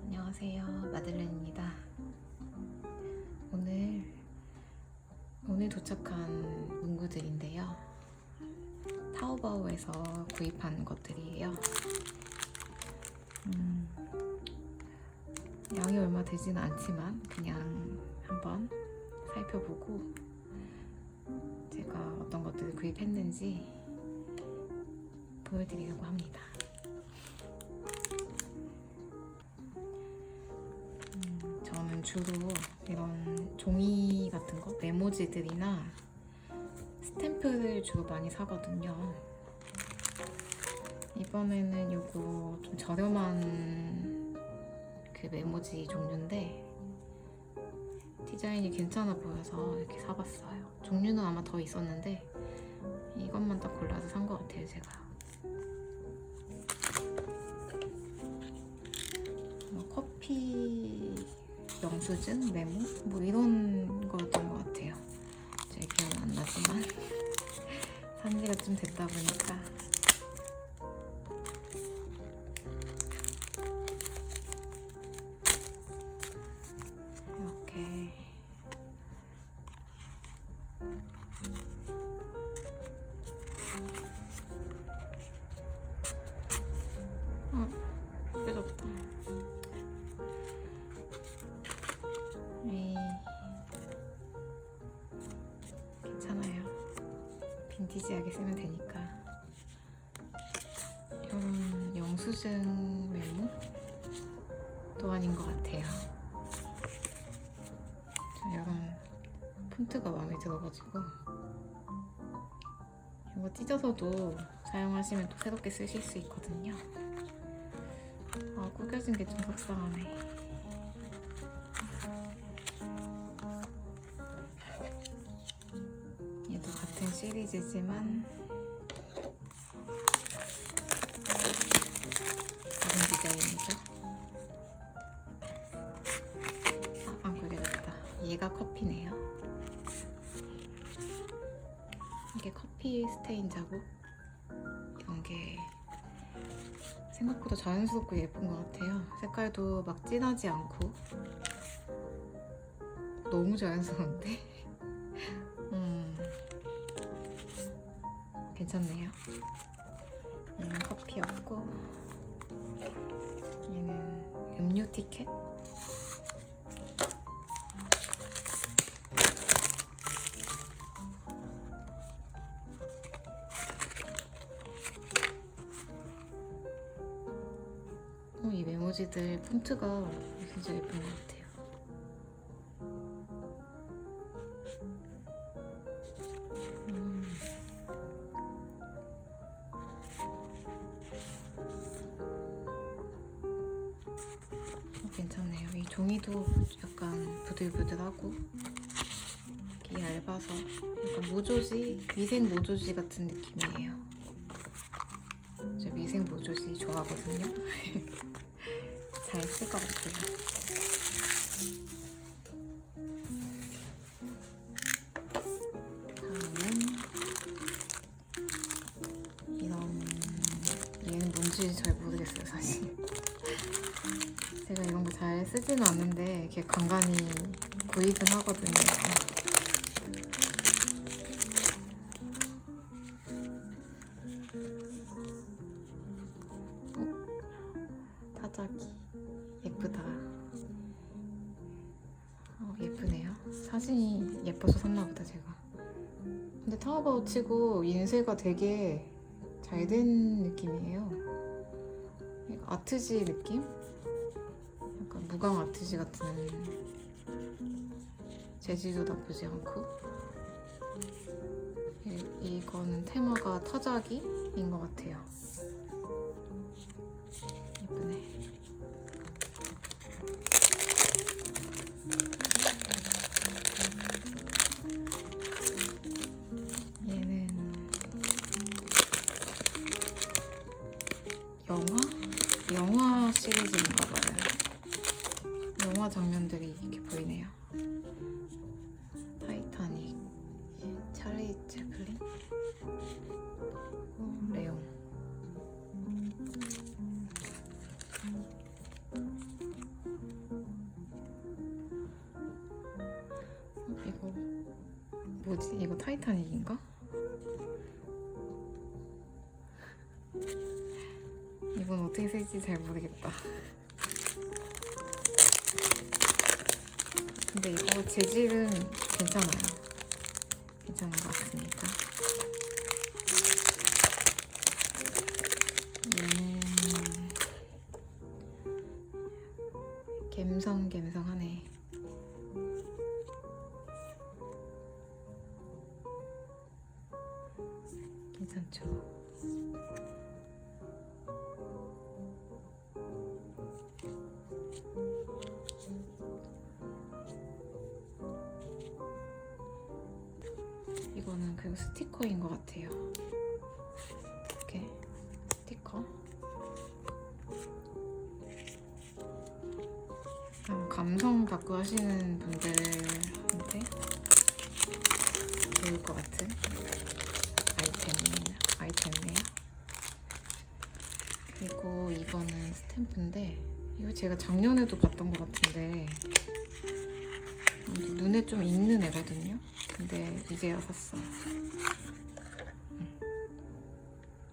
안녕하세요. 마들렌입니다. 오늘 오늘 도착한 문구들인데요. 타오바오에서 구입한 것들이에요. 음, 양이 얼마 되지는 않지만 그냥 한번 살펴보고 제가 어떤 것들을 구입했는지 보여드리려고 합니다. 주로 이런 종이 같은 거, 메모지들이나 스탬프를 주로 많이 사거든요. 이번에는 요거 좀 저렴한 그 메모지 종류인데 디자인이 괜찮아 보여서 이렇게 사봤어요. 종류는 아마 더 있었는데 이것만 딱 골라서 산 것 같아요, 제가. 뭐 커피 영수증 메모? 뭐 이런 거였던 것 같아요. 제 기억은 안 나지만. 산 지가 좀 됐다 보니까 빈티지하게 쓰면 되니까. 이런 영수증 메모? 또 아닌 것 같아요. 저 이런 폰트가 마음에 들어가지고 이거 찢어서도 사용하시면 또 새롭게 쓰실 수 있거든요. 아, 구겨진 게 좀 속상하네. 시리즈지만 다른 디자인이죠. 아, 안 구겨졌다. 얘가 커피네요. 이게 커피 스테인 자국 이런 게 생각보다 자연스럽고 예쁜 것 같아요. 색깔도 막 진하지 않고 너무 자연스러운데? 괜찮네요. 얘는 커피였고 얘는 음료 티켓? 어, 이 메모지들 폰트가 진짜 예쁜 것 같아요. 종이도 약간 부들부들하고 이게 얇아서 약간 모조지, 위생 모조지 같은 느낌이에요. 저 위생 모조지 좋아하거든요. 잘 쓸 것 같아요. 다음은 이런 얘는 뭔지 잘 모르겠어요 사실. 쓰지는 않는데 이렇게 간간히 구입은 하거든요. 타자기 예쁘다. 어, 예쁘네요. 사진이 예뻐서 샀나 보다 제가. 근데 타오바오 치고 인쇄가 되게 잘 된 느낌이에요. 아트지 느낌? 무광 아트지 같은 재질도 나쁘지 않고 이, 이거는 테마가 타자기인 것 같아요. 예쁘네. 얘는 영화? 영화 시리즈인가 봐요. 영화 장면들이 이렇게 보이네요. 타이타닉, 찰리 채플린, 어, 레옹. 어, 이거 뭐지? 이거 타이타닉인가? 이건 어떻게 쓸지 잘 모르겠다. 근데 이거 재질은 괜찮아요. 괜찮은 것 같습니다. 얘는 갬성갬성하네. 괜찮죠? 이거는 그 스티커인 것 같아요. 이렇게 스티커. 감성 갖고 하시는 분들한테 좋을 것 같은 아이템, 아이템이에요. 그리고 이거는 스탬프인데 이거 제가 작년에도 봤던 것 같은데 눈에 좀 익는 애거든요. 근데 이제야 샀어.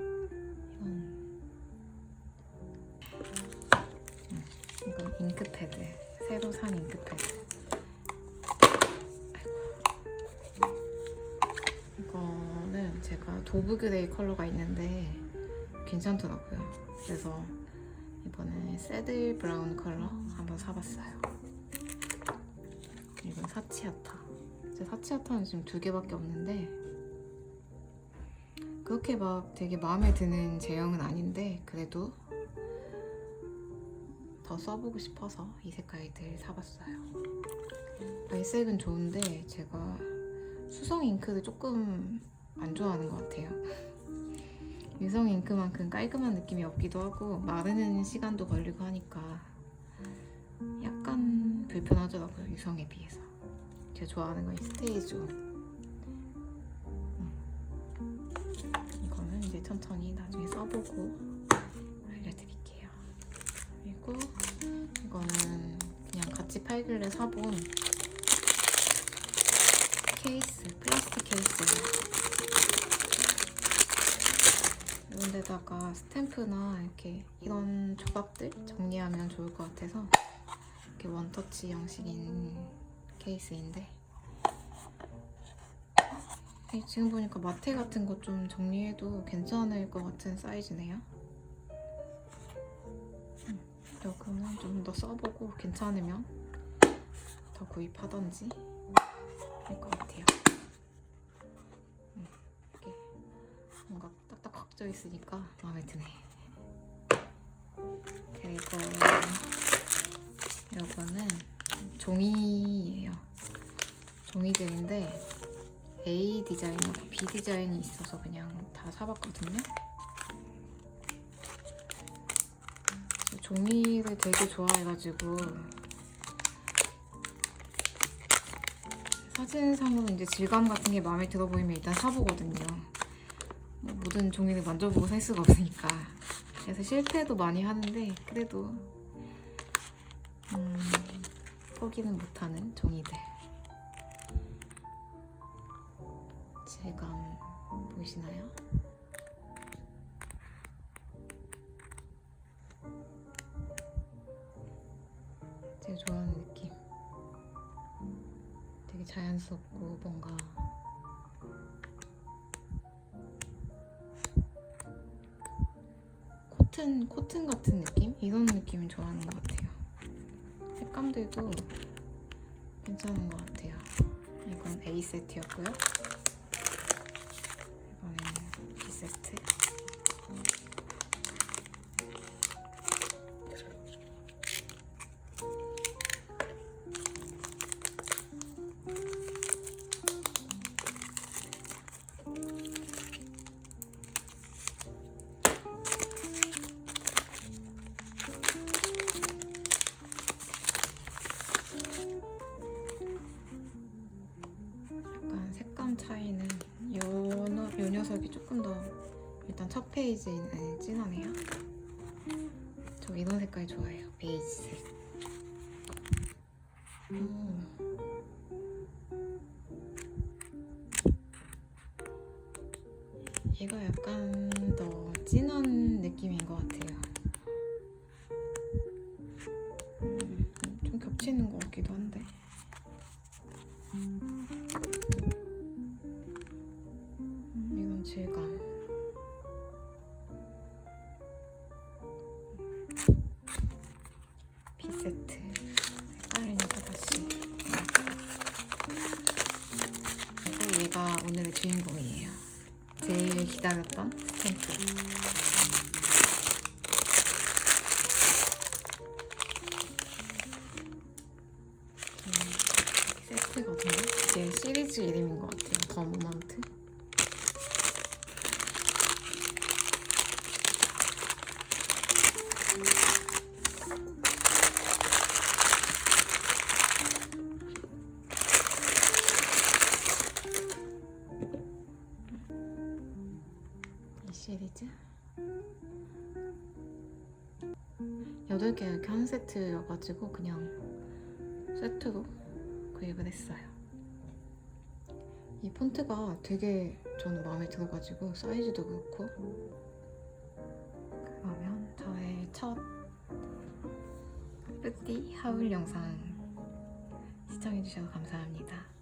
음. 이건 잉크패드. 새로 산 잉크패드. 이거는 제가 도브 그레이 컬러가 있는데 괜찮더라고요. 그래서 이번에 새들 브라운 컬러 한번 사봤어요. 이건 사치아타. 제 사치아타는 지금 두 개밖에 없는데 그렇게 막 되게 마음에 드는 제형은 아닌데 그래도 더 써보고 싶어서 이 색깔들 사봤어요. 발색은 좋은데 제가 수성 잉크를 조금 안 좋아하는 것 같아요. 유성 잉크만큼 깔끔한 느낌이 없기도 하고 마르는 시간도 걸리고 하니까 약간 불편하더라고요 유성에 비해서. 제가 좋아하는 건 스테이죠. 음. 이거는 이제 천천히 나중에 써보고 알려드릴게요. 그리고 이거는 그냥 같이 팔길래 사본 케이스, 플라스틱 케이스예요. 이런 데다가 스탬프나 이렇게 이런 조각들 정리하면 좋을 것 같아서 이렇게 원터치 형식인 케이스인데 이 지금 보니까 마테 같은 거 좀 정리해도 괜찮을 것 같은 사이즈네요. 음, 이거는 좀 더 써보고 괜찮으면 더 구입하던지 할 것 같아요. 음, 이렇게 뭔가 딱딱 박져 있으니까 마음에 드네. 그리고 이거는 종이예요. 종이들인데 A 디자인하고 B 디자인이 있어서 그냥 다 사봤거든요. 종이를 되게 좋아해가지고 사진상으로 이제 질감 같은 게 마음에 들어 보이면 일단 사보거든요. 뭐 모든 종이를 만져보고 살 수가 없으니까. 그래서 실패도 많이 하는데 그래도 음, 포기는 못하는 종이들. 질감 보이시나요? 제가 좋아하는 느낌. 되게 자연스럽고 뭔가 코튼 코튼 같은 느낌? 이런 느낌을 좋아하는 것 같아요. 색감들도 괜찮은 것 같아요. 이건 A 세트였고요. 색감 차이는 요, 녀- 요 녀석이 조금 더 일단 첫 페이지는 진하네요. 저저 이런 색깔 좋아해요. 베이지색. 음. 얘가 약간 더 진한 느낌인 것 같아요. 음, 좀 겹치는 것 얘가 오늘의 주인공이에요. 제일 기다렸던 스탬프. 음, 세트거든요. 이게 시리즈 이름인 것 같아요. 더 모먼트. 8개 이렇게 한 세트여가지고 그냥 세트로 구입을 했어요. 이 폰트가 되게 저는 마음에 들어가지고 사이즈도 그렇고. 그러면 저의 첫 뿌띠 하울 영상 시청해주셔서 감사합니다